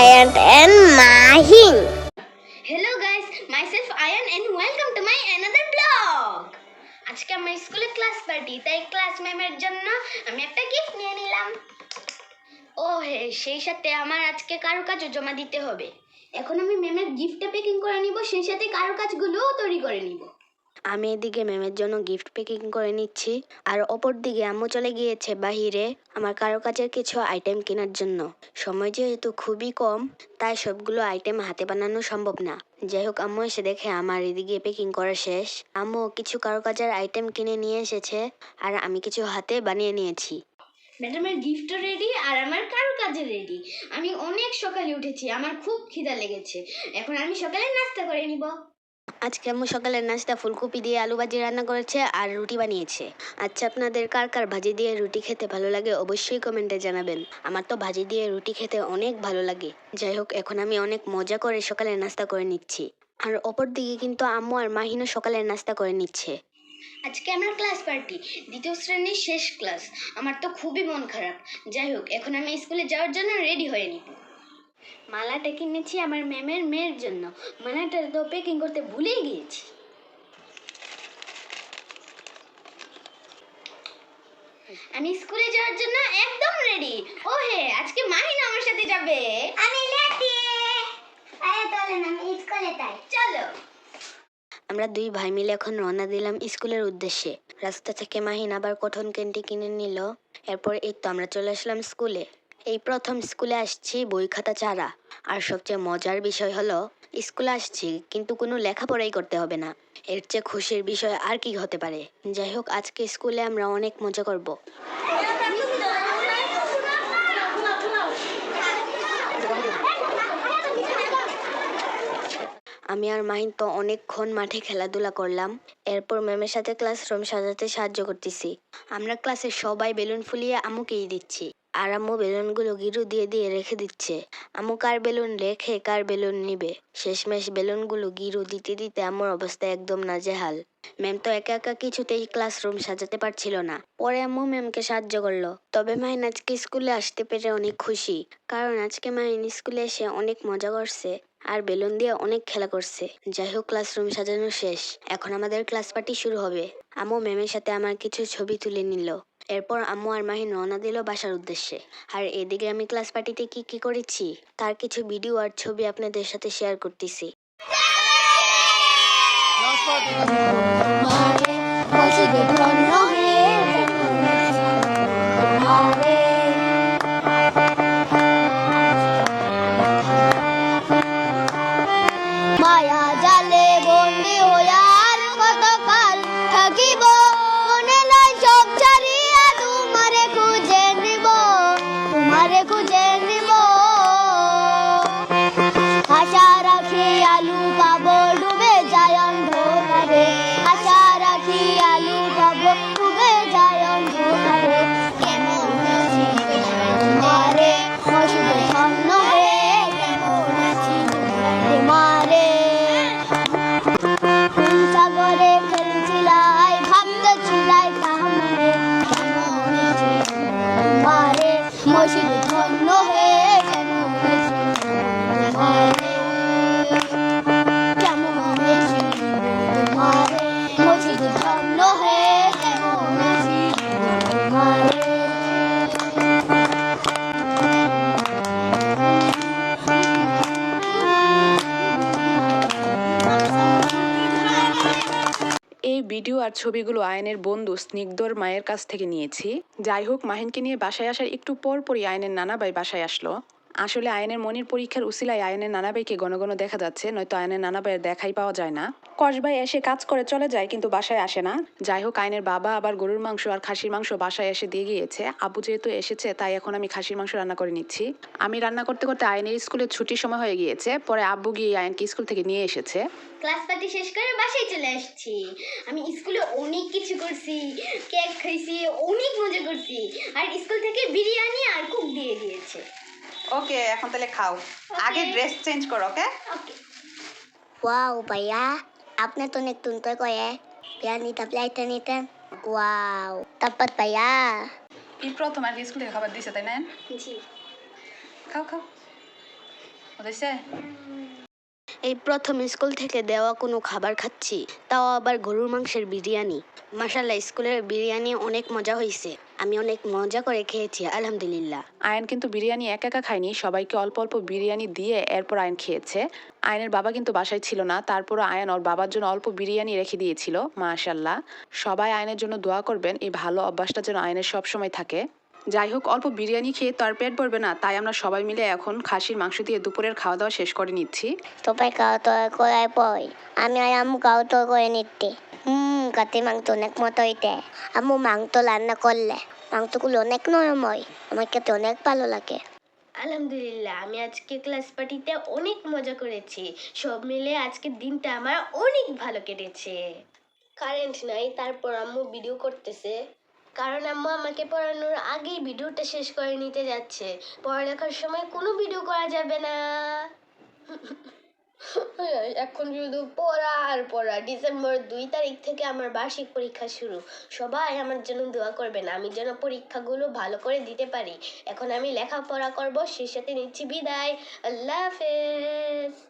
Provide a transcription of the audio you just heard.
Ayan and Mahin. Hello guys myself Ayan and welcome to my another blog আজকে আমার স্কুলে class party তাই class ম্যামের জন্য আমি একটা গিফট নিয়ে নিলাম। ও হে, সেই সাথে আমার আজকে কারও কাজও জমা দিতে হবে। এখন আমি ম্যামের গিফটটা প্যাকিং করে নিব, সেই সাথে কারও কাজগুলোও তৈরি করে নিব। আমি এদিকে ম্যামের জন্য গিফট প্যাকিং করে নিচ্ছি। আর অপর দিকে আম্মু চলে গিয়েছে বাহিরে আমার কারও কাজের কিছু আইটেম কেনার জন্য। সময় যেহেতু খুবই কম, তাই সবগুলো আইটেম হাতে বানানো সম্ভব না। যাই হোক আম্মু এসে দেখে আমার এদিকে প্যাকিং করা শেষ। আম্মু কিছু কারও কাজের আইটেম কিনে নিয়ে এসেছে আর আমি কিছু হাতে বানিয়ে নিয়েছি। ম্যাডামের গিফটও রেডি আর আমার কারও কাজে রেডি আমি অনেক সকালে উঠেছি, আমার খুব খিদা লেগেছে। এখন আমি সকালে নাস্তা করে নিব। আজকে আম্মু সকালের নাস্তা, ফুলকপি দিয়ে আলু ভাজি রান্না করেছে আর রুটি বানিয়েছে। আচ্ছা আপনাদের কার কার ভাজি দিয়ে রুটি খেতে ভালো লাগে অবশ্যই কমেন্টে জানাবেন। আমার তো ভাজি দিয়ে রুটি খেতে অনেক ভালো লাগে। যাই হোক, এখন আমি অনেক মজা করে সকালের নাস্তা করে নিচ্ছি। আর অপর দিকে কিন্তু আম্মু আর মাহিনও সকালের নাস্তা করে নিচ্ছে। আজকে আমার ক্লাস পার্টি, দ্বিতীয় শ্রেণির শেষ ক্লাস। আমার তো খুবই মন খারাপ। যাই হোক, এখন আমি স্কুলে যাওয়ার জন্য রেডি হয়ে নিব। মালাটা কিনেছি আমার ম্যামের মেয়ের জন্য। মালাটা তো প্যাকিং করতে ভুলেই গিয়েছি। আমি স্কুলে যাওয়ার জন্য একদম রেডি ও হে আজকে মাহিন আমার সাথে যাবে? আমি লেটি। আরে চলেন আমি স্কুলে তাই চলো। আমরা দুই ভাই মিলে এখন রওনা দিলাম স্কুলের উদ্দেশ্যে। রাস্তা থেকে মাহিন আবার কঠন ক্যান্ডি কিনে নিল। এরপর এই তো আমরা চলে আসলাম স্কুলে। এই প্রথম স্কুলে আসছি বই খাতা ছাড়া। আর সবচেয়ে মজার বিষয় হলো, স্কুলে আসছি, কিন্তু কোনো লেখাপড়াই করতে হবে না। এর চেয়ে খুশির বিষয় আর কি হতে পারে? যাই হোক, আজকে স্কুলে আমরা অনেক মজা করব। আমি আর মাহিন তো অনেকক্ষণ মাঠে খেলাধুলা করলাম। এরপর ম্যামের সাথে ক্লাসরুম সাজাতে সাহায্য করতেছি। আমরা ক্লাসে সবাই বেলুন ফুলিয়ে আমুকেই দিচ্ছি। আর আম্মু বেলুনগুলো গিরু দিয়ে দিয়ে রেখে দিচ্ছে। আম্মু কার বেলুন রেখে কার বেলুন নিবে? শেষমেশ বেলুনগুলো গিরু দিতে দিতে আমার অবস্থা একদম নাজেহাল। ম্যাম তো একা একা কিছুতেই ক্লাসরুম সাজাতে পারছিল না। পরে আম্মু ম্যামকে সাহায্য করল। তবে মাহিন আজকে স্কুলে আসতে পেরে অনেক খুশি। কারণ আজকে মাহিন স্কুলে এসে অনেক মজা করছে আর বেলুন দিয়ে অনেক খেলা করছে। যাই হোক, ক্লাসরুম সাজানো শেষ। এখন আমাদের ক্লাস পার্টি শুরু হবে। আম্মু ম্যামের সাথে আমার কিছু ছবি তুলে নিল। এরপর আম্মু আর মাহিন রওনা দিল বাসার উদ্দেশ্যে। আর এদিকে আমি ক্লাস পার্টিতে কি কি করেছি? তার কিছু ভিডিও আর ছবি আপনাদের সাথে শেয়ার করতেছি। हरे कुछ ভিডিও আর ছবিগুলো আয়নের বন্ধু স্নিগ্ধর মায়ের কাছ থেকে নিয়েছি। যাই হোক, মাহিনকে নিয়ে বাসায় আসার একটু পর পরই আয়নের নানাবাই বাসায় আসলো। আসলে আয়নের মনির পরীক্ষার উসিলায় আয়নের নানাবাইকে ঘন ঘন দেখা যাচ্ছে, নয়তো আয়নের নানাবাইয়ের দেখাই পাওয়া যায় না। কসবাই এসে কাজ করে চলে যায়, কিন্তু বাসায় আসে না। যাই হোক আয়নের বাবা আবার গরুর মাংস আর খাসির মাংস বাসায় এসে দিয়ে গিয়েছে। আব্বু যেহেতু এসেছে, তাই এখন আমি খাসির মাংস রান্না করে নিচ্ছি। আমি রান্না করতে করতে আয়নের স্কুলে ছুটির সময় হয়ে গিয়েছে, পরে আব্বু গিয়ে আয়নকে স্কুল থেকে নিয়ে এসেছে। ক্লাস পার্টি শেষ করে বাসায় চলে আসছি। আমি স্কুলে অনেক কিছু করছি, কেক খাইছি, অনেক মজা করছি। আর স্কুল থেকে বিরিয়ানি আর কুক দিয়ে দিয়েছে। ওকে এখন তাহলে খাও। আগে ড্রেস চেঞ্জ করো ওকে eh. Kaya nita plate nita. Wow. Tapat pa ya. এই প্রথম আর কি স্কুল থেকে খাবার দিছে তাই না জি খাও খাও এই প্রথম স্কুল থেকে দেওয়া কোনো খাবার খাচ্ছি তাও আবার গরুর মাংসের বিরিয়ানি। মাসাল্লাহ স্কুলের বিরিয়ানি অনেক মজা হয়েছে আমি অনেক মজা করে খেয়েছি আলহামদুলিল্লাহ। আয়ন কিন্তু বিরিয়ানি একা একা খায়নি সবাইকে অল্প অল্প বিরিয়ানি দিয়ে এরপর আয়ন খেয়েছে। আয়নের বাবা কিন্তু বাসায় ছিল না তারপরও আয়ন ওর বাবার জন্য অল্প বিরিয়ানি রেখে দিয়েছিল মাশাল্লাহ সবাই আয়নের জন্য দোয়া করবেন এই ভালো অভ্যাসটা যেন আয়নের সব সময় থাকে। যাই হোক অল্প বিরিয়ানি খেয়ে তো আর পেট ভরবে না তাই আমরা সবাই মিলে এখন খাসির মাংস দিয়ে দুপুরের খাওয়া দাওয়া শেষ করে নিচ্ছি। সবাই খাওয়া দাওয়া করার পর আমি আর আম্মু খাওয়া দাওয়া করে নিতে কাতে মাংস অনেক মতো হইতে। আম্মু মাংস রান্না করলে মাংসগুলো অনেক নরম হয়, আমার খেতে অনেক ভালো লাগে। আলহামদুলিল্লাহ, আমি আজকে ক্লাস পার্টিতে অনেক মজা করেছি। সব মিলে আজকের দিনটা আমার অনেক ভালো কেটেছে। কারেন্ট নাই, তারপর আম্মু ভিডিও করতেছে। কারণ আম্মু আমাকে পড়ানোর আগেই ভিডিওটা শেষ করে নিতে যাচ্ছে। পড়ালেখার সময় কোনো ভিডিও করা যাবে না। এখন শুধু পড়ার পড়া। ডিসেম্বর দুই তারিখ থেকে আমার বার্ষিক পরীক্ষা শুরু। সবাই আমার জন্য দোয়া করবেন, আমি যেন পরীক্ষাগুলো ভালো করে দিতে পারি। এখন আমি লেখাপড়া করব সেই সাথে নিচ্ছি বিদায়। আল্লাহ হাফেজ।